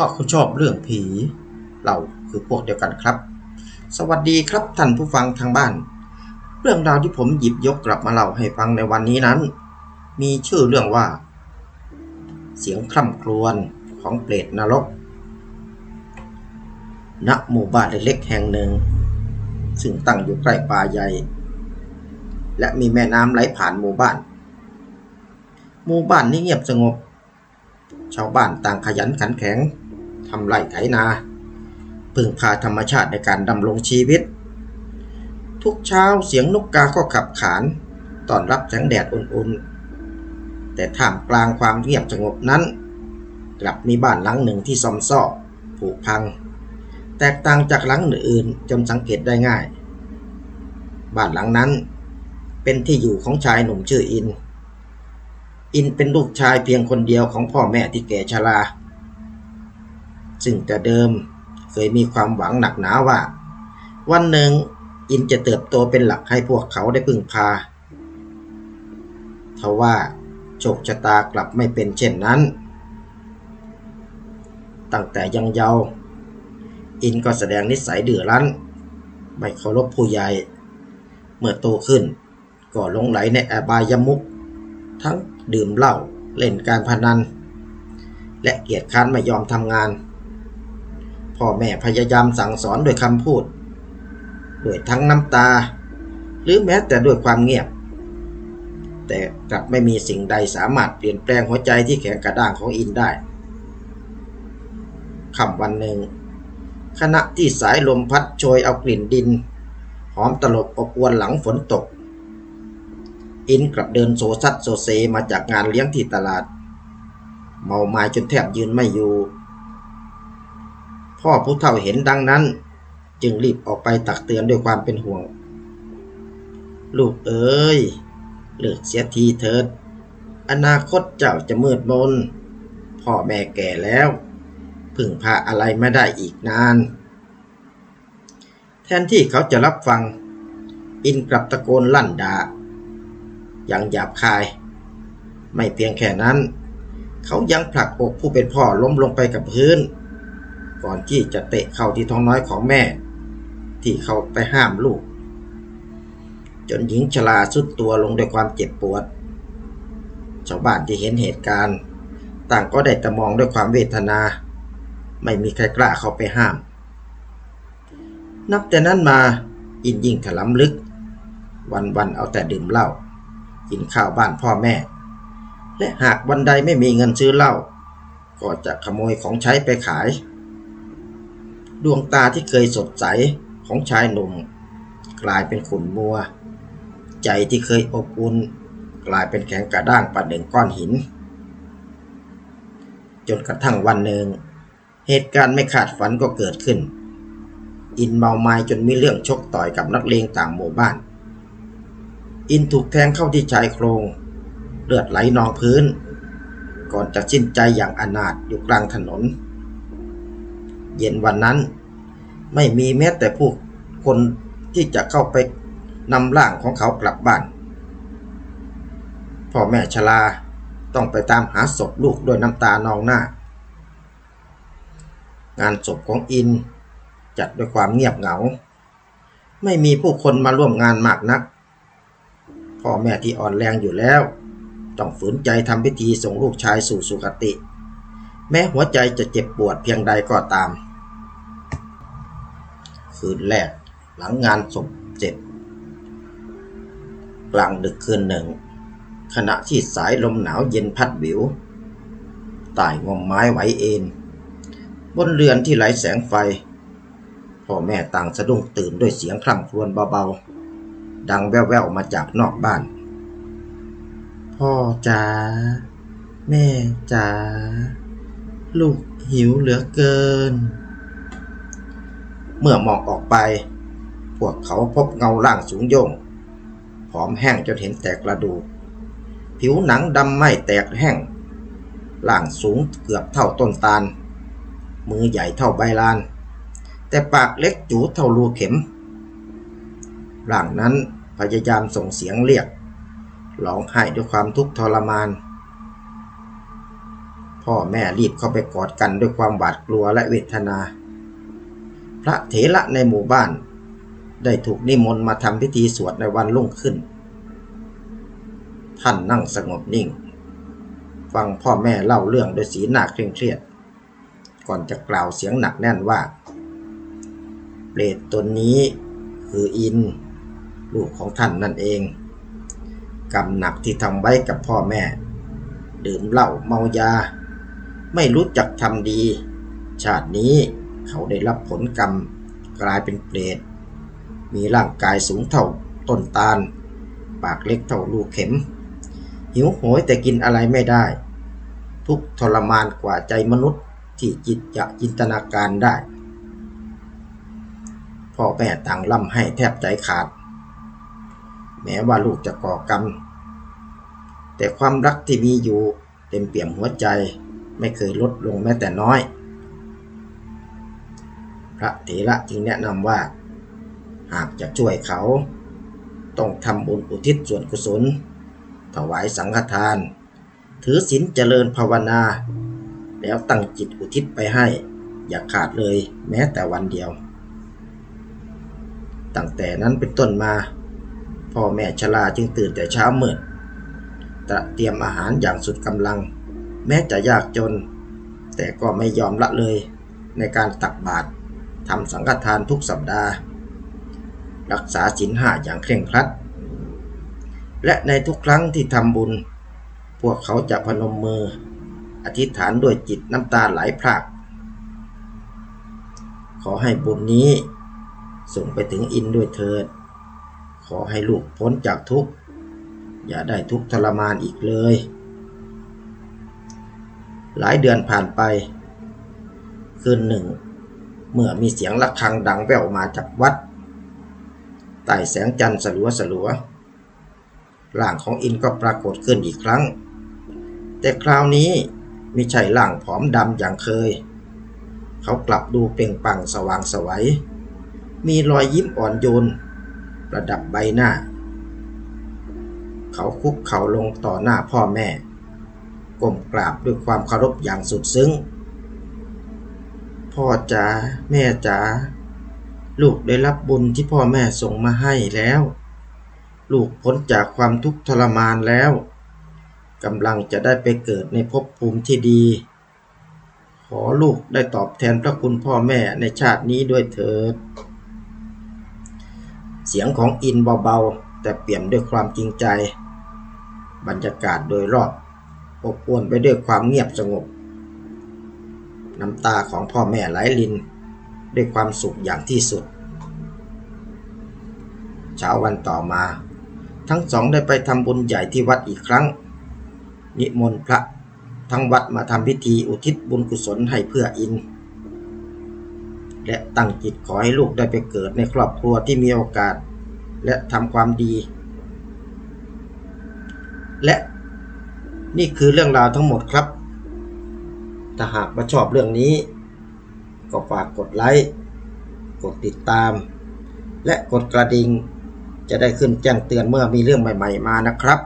ราะคุณชอบเรื่องผี เราคือพวกเดียวกันครับ สวัสดีครับท่านผู้ฟังทางบ้าน เรื่องราวที่ผมหยิบยกกลับมาเล่าให้ฟังในวันนี้นั้น มีชื่อเรื่องว่า เสียงคร่ำครวญของเปรตนรก ณ หมู่บ้านเล็กๆแห่งหนึ่ง ซึ่งตั้งอยู่ใกล้ป่าใหญ่ และมีแม่น้ำไหลผ่านหมู่บ้าน หมู่บ้านนี้เงียบสงบชาวบ้านต่างขยันขันแข็ง ทำไร่ไถนาพึ่งพาธรรมชาติในการดำรงชีวิต ทุกเช้าเสียงนกกาก็ขับขานต้อนรับแสงแดดอุ่นๆ แต่ท่ามกลางความเงียบสงบนั้น กลับมีบ้านหลังหนึ่งที่ซอมซ่อผุพัง แตกต่างจากหลังอื่นๆจนสังเกตได้ง่าย บ้านหลังนั้นเป็นที่อยู่ของชายหนุ่มชื่ออิน อินเป็นลูกชายเพียงคนเดียวของพ่อแม่ที่แก่ชรา ซึ่งแต่เดิมเคยมีความหวังหนักหนาว่า วันหนึ่งอินจะเติบโตเป็นหลักให้พวกเขาได้พึ่งพาทว่าโชคชะตากลับไม่เป็นเช่นนั้น ตั้งแต่ยังเยาว์อินก็แสดงนิสัยดื้อรั้น ไม่เคารพผู้ใหญ่ เมื่อโตขึ้นก็หลงไหลในอบายมุขทั้งดื่มเหล้าเล่นการพนัน และเกียจค้านไม่ยอมทำงาน พ่อแม่พยายามสั่งสอนด้วยคำพูด ด้วยทั้งน้ำตา หรือแม้แต่ด้วยความเงียบ แต่กลับไม่มีสิ่งใดสามารถเปลี่ยนแปลงหัวใจที่แข็งกระด้างของอินได้ค่ำวันหนึ่ง ขณะที่สายลมพัดโชยเอากลิ่นดิน หอมตลบอบอวนหลังฝนตก อินกลับเดินโซซัดโซเซมาจากงานเลี้ยงที่ตลาด เมาไม้จนแทบยืนไม่อยู่ พ่อผู้เฒ่าเห็นดังนั้น จึงรีบออกไปตักเตือนด้วยความเป็นห่วง ลูกเอ๋ยเลิกเสียทีเถิด อนาคตเจ้าจะมืดมนพ่อแม่แก่แล้วพึ่งพาอะไรไม่ได้อีกนาน แทนที่เขาจะรับฟัง อินกลับตะโกนลั่นด่าอย่างหยาบคาย ไม่เพียงแค่นั้น เขายังผลักอกผู้เป็นพ่อล้มลงไปกับพื้น ก่อนที่จะเตะเข้าที่ท้องน้อยของแม่ ที่เขาไปห้ามลูก จนหญิงชราสุดตัวลงด้วยความเจ็บปวด ชาวบ้านที่เห็นเหตุการณ์ ต่างก็ได้แต่มองด้วยความเวทนา ไม่มีใครกล้าเข้าไปห้าม นับแต่นั้นมาอินยิ่งถลำลึก วันๆเอาแต่ดื่มเหล้ากินข้าวบ้านพ่อแม่ และหากวันใดไม่มีเงินซื้อเหล้าก็จะขโมยของใช้ไปขาย ดวงตาที่เคยสดใสของชายหนุ่ม กลายเป็นขุ่นมัว ใจที่เคยอบอุ่นกลายเป็นแข็งกระด้างประหนึ่งก้อนหิน จนกระทั่งวันหนึ่ง เหตุการณ์ไม่คาดฝันก็เกิดขึ้น อินเมาไม้จนมีเรื่องชกต่อยกับนักเลงต่างหมู่บ้าน อินถูกแทงเข้าที่ชายโครงเลือดไหลนองพื้น ก่อนจะสิ้นใจอย่างอนาถอยู่กลางถนน เย็นวันนั้น ไม่มีแม้แต่ผู้คนที่จะเข้าไปนำร่างของเขากลับบ้าน พ่อแม่ชลาต้องไปตามหาศพลูกด้วยน้ำตานองหน้า งานศพของอินจัดด้วยความเงียบเหงา ไม่มีผู้คนมาร่วมงานมากนัก พ่อแม่ที่อ่อนแรงอยู่แล้ว ต้องฝืนใจทำพิธีส่งลูกชายสู่สุคติ แม้หัวใจจะเจ็บปวดเพียงใดก็ตาม คืนแรกหลังงานศพเสร็จ กลางดึกคืนหนึ่ง ขณะที่สายลมหนาวเย็นพัดวิวใต้งมไม้ไหวเอ็นบนเรือนที่ไหลแสงไฟ พ่อแม่ต่างสะดุ้งตื่นด้วยเสียงคร่ำครวญเบาๆ ดังแว่วๆมาจากนอกบ้าน พ่อจ๋าแม่จ๋า ลูกหิวเหลือเกิน เมื่อมองออกไป พวกเขาพบเงาร่างสูงโยงผอมแห้งจนเห็นแต่กระดูก ผิวหนังดำไหม้แตกแห้งร่างสูงเกือบเท่าต้นตาล มือใหญ่เท่าใบลาน แต่ปากเล็กจูเท่ารูเข็ม ร่างนั้นพยายามส่งเสียงเรียกร้องไห้ด้วยความทุกข์ทรมาน พ่อแม่รีบเข้าไปกอดกันด้วยความหวาดกลัวและเวทนา พระเถระในหมู่บ้าน ได้ถูกนิมนต์มาทำพิธีสวดในวันรุ่งขึ้น ท่านนั่งสงบนิ่ง ฟังพ่อแม่เล่าเรื่องโดยสีหน้าเคร่งเครียด ก่อนจะกล่าวเสียงหนักแน่นว่า เปรตตนนี้คืออิน ลูกของท่านนั่นเองกรรมหนักที่ทำไว้กับพ่อแม่ ดื่มเหล้าเมายา ไม่รู้จักทำดี ชาตินี้เขาได้รับผลกรรมกลายเป็นเปรต มีร่างกายสูงเท่าต้นตาล ปากเล็กเท่าลูกเข็ม หิวโหยแต่กินอะไรไม่ได้ ทุกทรมานกว่าใจมนุษย์ที่จิตจะจินตนาการได้ พ่อแม่ต่างล่ำให้แทบใจขาด แม้ว่าลูกจะก่อกรรม แต่ความรักที่มีอยู่เต็มเปี่ยมหัวใจ ไม่เคยลดลงแม้แต่น้อย พระเถระจึงแนะนำว่า หากจะช่วยเขา ต้องทำบุญอุทิศส่วนกุศล ถวายสังฆทาน ถือศีลเจริญภาวนา แล้วตั้งจิตอุทิศไปให้ อย่าขาดเลยแม้แต่วันเดียว ตั้งแต่นั้นเป็นต้นมา พ่อแม่ชราจึงตื่นแต่เช้ามืดตระเตรียมอาหารอย่างสุดกำลัง แม้จะยากจน แต่ก็ไม่ยอมละเลยในการตักบาตรทำสังฆทานทุกสัปดาห์ รักษาศีลห้าอย่างเคร่งครัด และในทุกครั้งที่ทำบุญ พวกเขาจะพนมมือ อธิษฐานด้วยจิตน้ำตาไหลพราก ขอให้บุญนี้ส่งไปถึงอินด้วยเถิด ขอให้ลูกพ้นจากทุกข์ อย่าได้ทุกข์ทรมานอีกเลย หลายเดือนผ่านไป คืนหนึ่ง เมื่อมีเสียงะระฆังดังแว่วมาจากวัดใต้แสงจันทร์สลัวสลัวร่างของอินก็ปรากฏขึ้นอีกครั้ง แต่คราวนี้ไม่ใช่ร่างผอมดำอย่างเคย เขากลับดูเปล่งปลั่งสว่างสวัย มีรอยยิ้มอ่อนโยนประดับใบหน้า เขาคุกเข่าลงต่อหน้าพ่อแม่ ก้มกราบด้วยความเคารพอย่างสุดซึ้ง พ่อจ๋าแม่จ๋าลูกได้รับบุญที่พ่อแม่ส่งมาให้แล้ว ลูกพ้นจากความทุกข์ทรมานแล้วกำลังจะได้ไปเกิดในภพภูมิที่ดี ขอลูกได้ตอบแทนพระคุณพ่อแม่ในชาตินี้ด้วยเถิด เสียงของอินเบาๆ แต่เปี่ยมด้วยความจริงใจ บรรยากาศโดยรอบ อบอวลไปด้วยความเงียบสงบ น้ำตาของพ่อแม่ไหลลิน ด้วยความสุขอย่างที่สุด เช้าวันต่อมา ทั้งสองได้ไปทำบุญใหญ่ที่วัดอีกครั้ง นิมนต์พระทั้งวัดมาทำพิธีอุทิศบุญกุศลให้เพื่ออิน และตั้งจิตขอให้ลูกได้ไปเกิดในครอบครัวที่มีโอกาส และทำความดี และ นี่คือเรื่องราวทั้งหมดครับ ถ้าหากมาชอบเรื่องนี้ ก็ฝากกดไลค์ กดติดตาม และกดกระดิ่ง จะได้ขึ้นแจ้งเตือนเมื่อมีเรื่องใหม่ ๆ มานะครับ